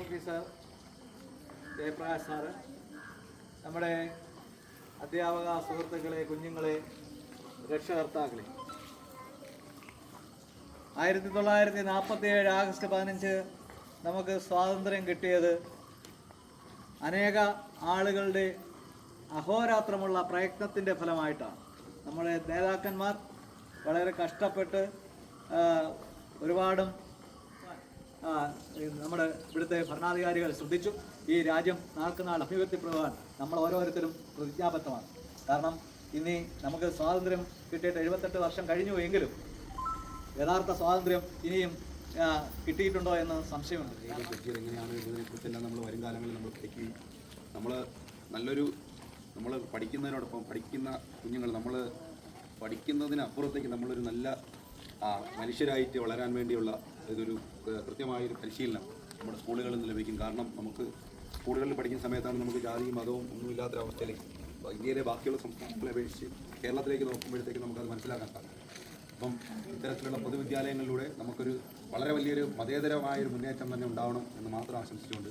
Officer നമ്മുടെ അധ്യാപക സുഹൃത്തുക്കളെ കുഞ്ഞുങ്ങളെ രക്ഷകർത്താക്കളെ. ആയിരത്തി തൊള്ളായിരത്തി നാൽപ്പത്തി ഏഴ് ആഗസ്റ്റ് പതിനഞ്ച് നമുക്ക് സ്വാതന്ത്ര്യം കിട്ടിയത് അനേക ആളുകളുടെ അഹോരാത്രമുള്ള പ്രയത്നത്തിന്റെ ഫലമായിട്ടാണ്. നമ്മുടെ നേതാക്കന്മാർ വളരെ കഷ്ടപ്പെട്ട് ഒരുപാടും നമ്മുടെ ഇവിടുത്തെ ഭരണാധികാരികൾ ശ്രദ്ധിച്ചു. ഈ രാജ്യം നാൾക്കുനാൾ അഭിവൃദ്ധിപ്പെടുവാൻ നമ്മൾ ഓരോരുത്തരും പ്രതിജ്ഞാബദ്ധമാണ്. കാരണം ഇനി നമുക്ക് സ്വാതന്ത്ര്യം കിട്ടിയിട്ട് എഴുപത്തെട്ട് വർഷം കഴിഞ്ഞു എങ്കിലും യഥാർത്ഥ സ്വാതന്ത്ര്യം ഇനിയും കിട്ടിയിട്ടുണ്ടോ എന്ന് സംശയമുണ്ട്. എങ്ങനെയാണ് ഇതിനെക്കുറിച്ചെല്ലാം നമ്മൾ വരും കാലങ്ങളിൽ നമ്മൾ പഠിക്കുകയും നമ്മൾ നല്ലൊരു നമ്മൾ പഠിക്കുന്നതിനോടൊപ്പം പഠിക്കുന്ന കുഞ്ഞുങ്ങൾ നമ്മൾ പഠിക്കുന്നതിനപ്പുറത്തേക്ക് നമ്മളൊരു നല്ല മനുഷ്യരായിട്ട് വളരാൻ വേണ്ടിയുള്ള ഇതൊരു കൃത്യമായൊരു പരിശീലനം നമ്മുടെ സ്കൂളുകളിൽ നിന്ന് ലഭിക്കും. കാരണം നമുക്ക് സ്കൂളുകളിൽ പഠിക്കുന്ന സമയത്താണ് നമുക്ക് ജാതിയും മതവും ഒന്നുമില്ലാത്തൊരവസ്ഥയിലേക്ക് ഇന്ത്യയിലെ ബാക്കിയുള്ള സംസ്ഥാനങ്ങളെ അപേക്ഷിച്ച് കേരളത്തിലേക്ക് നോക്കുമ്പോഴത്തേക്ക് നമുക്കത് മനസ്സിലാക്കാൻ സാധിക്കും. അപ്പം ഇത്തരത്തിലുള്ള പൊതുവിദ്യാലയങ്ങളിലൂടെ നമുക്കൊരു വളരെ വലിയൊരു മതേതരമായൊരു മുന്നേറ്റം തന്നെ ഉണ്ടാവണം എന്ന് മാത്രം ആശംസിച്ചുകൊണ്ട്